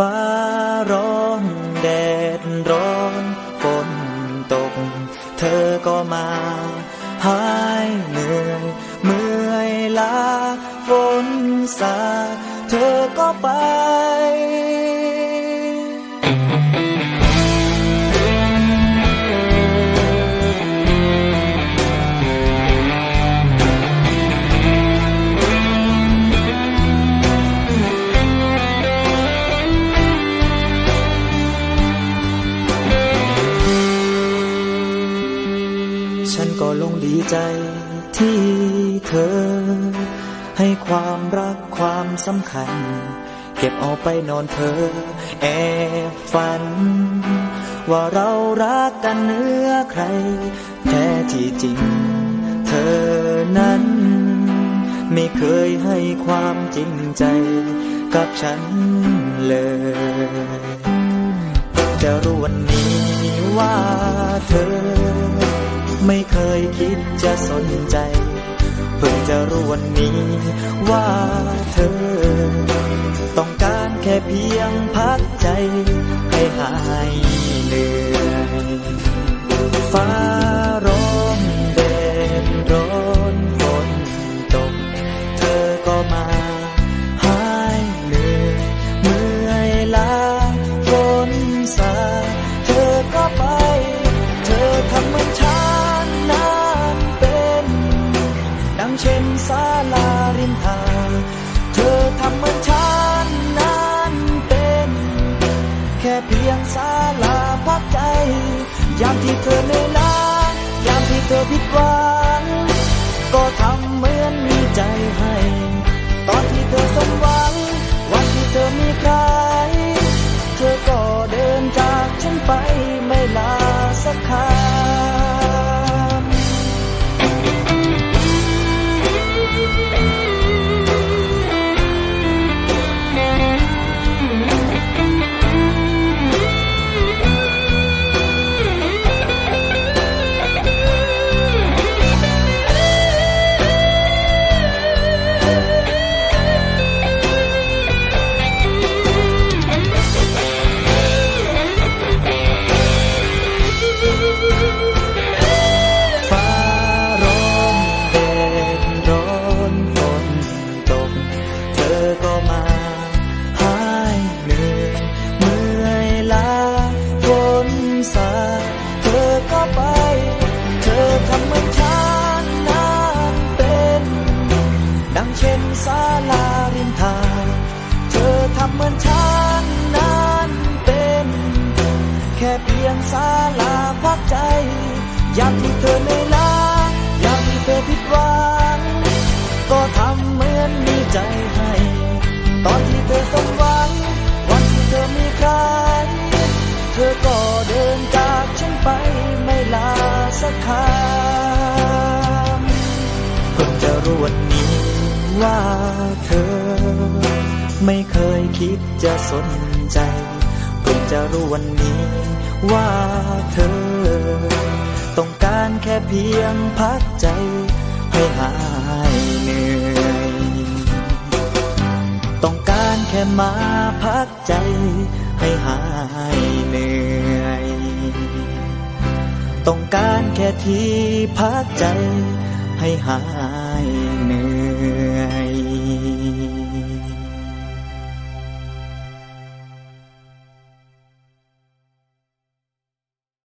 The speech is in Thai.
ฟ้าร้องแดดร้อนฝนตก เธอก็มาหายเหนื่อยเมื่อยล้าฝนสาเธอก็ไป ใจที่เธอ ให้ความรักความสำคัญ เก็บเอาไปนอนเธอ แอบฝัน ว่าเรารักกันเนื้อใคร แท้ที่จริง เธอนั้น ไม่เคยให้ความจริงใจกับฉันเลย จะรู้วันนี้ว่าเธอ ไม่เคยคิดจะสนใจ เพิ่งจะรู้วันนี้ว่าเธอ ต้องการแค่เพียงพักใจ ให้หายเหนื่อยฟ้าร้องแดดร้อนฝนตก เธอก็มาหายเหนื่อยเมื่อยล้าฝนสา ดังเช่นศาลาริมทางเธอทำเหมือนฉันนั้นเป็น แค่เพียงศาลาพักใจ ยามที่เธอเหนื่อยล้ายามที่เธอผิดหวังก็ทำเหมือนมีใจให้ ตอนที่เธอสมหวัง วันที่เธอมีใคร เธอก็เดินจากฉันไปไม่ลาสักคำฟ้ ศาลาริมทางเธอทำเหมือนฉันนั้นเป็น แค่เพียงศาลาพักใจยามที่เธอเหนื่อยล้ายามที่เธอผิดหวัง ก็ทำเหมือน ว่าเธอ ไม่เคยคิดจะสนใจเพิ่งจะรู้วันนี้ว่าเธอ ต้องการแค่เพียงพักใจให้หายเหนื่อย ต้องการแค่มาพักใจให้หายเหนื่อย ต้องการแค่ที่พักใจให้หาย